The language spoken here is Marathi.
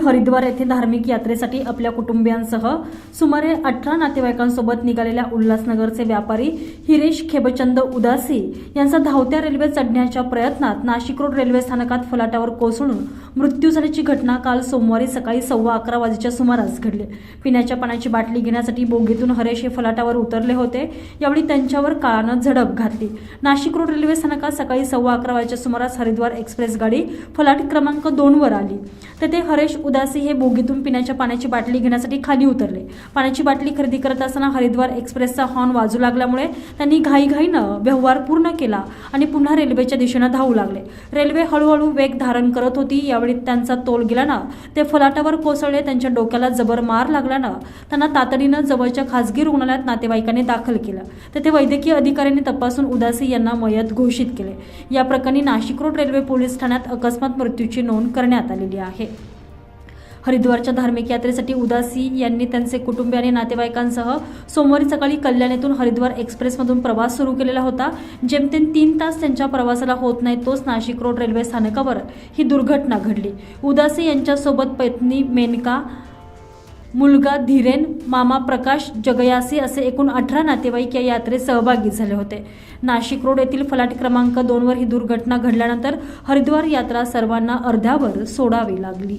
हरिद्वार येथे धार्मिक यात्रेसाठी आपल्या कुटुंबियांसह सुमारे अठरा नातेवाईकांसोबत निघालेल्या उल्हासनगरचे व्यापारी हिरेश खेबचंद उदासी यांचा धावत्या रेल्वे चढण्याच्या प्रयत्नात नाशिक रोड रेल्वे स्थानकात फलाटावर कोसळून मृत्यू झाल्याची घटना काल सोमवारी सकाळी सव्वा अकरा वाजेच्या सुमारास घडली. पिण्याच्या पाण्याची बाटली घेण्यासाठी बोगीतून हरेश हे फलाटावर उतरले होते. यावेळी त्यांच्यावर काळानं झडप घातली. नाशिक रोड रेल्वे स्थानकात सकाळी सव्वा अकरा वाजेच्या सुमारास हरिद्वार एक्सप्रेस गाडी फलाट क्रमांक दोनवर आली. तेथे हरेश उदासी हे बोगीतून पिण्याच्या पाण्याची बाटली घेण्यासाठी खाली उतरले. पाण्याची बाटली खरेदी करत असताना हरिद्वार एक्सप्रेसचा हॉर्न वाजू लागल्यामुळे त्यांनी घाईघाईनं व्यवहार पूर्ण केला आणि पुन्हा रेल्वेच्या दिशेनं धावू लागले. रेल्वे हळूहळू वेग धारण करत होती. यावेळी त्यांचा तोल गेल्यानं ते फलाटावर कोसळले त्यांच्या डोक्याला जबर मार लागल्यानं त्यांना तातडीनं जवळच्या खासगी रुग्णालयात नातेवाईकांनी दाखल केलं. तेथे वैद्यकीय अधिकाऱ्यांनी तपासून उदासी यांना मयत घोषित केले. या प्रकरणी नाशिक रोड रेल्वे पोलीस ठाण्यात अकस्मात मृत्यूची नोंद करण्यात आलेली आहे. हरिद्वारच्या धार्मिक यात्रेसाठी उदासी यांनी त्यांचे कुटुंबीय आणि नातेवाईकांसह सोमवारी सकाळी कल्याणीतून हरिद्वार एक्सप्रेसमधून प्रवास सुरू केलेला होता. जेमतेम तीन तास त्यांच्या प्रवासाला होत नाही तोच नाशिक रोड रेल्वे स्थानकावर ही दुर्घटना घडली. उदासी यांच्यासोबत पत्नी मेनका मुलगा धीरेन मामा प्रकाश जगयासी असे एकूण अठरा नातेवाईक या यात्रेत सहभागी झाले होते. नाशिक रोड येथील फलाट क्रमांक दोनवर ही दुर्घटना घडल्यानंतर हरिद्वार यात्रा सर्वांना अर्ध्यावर सोडावी लागली.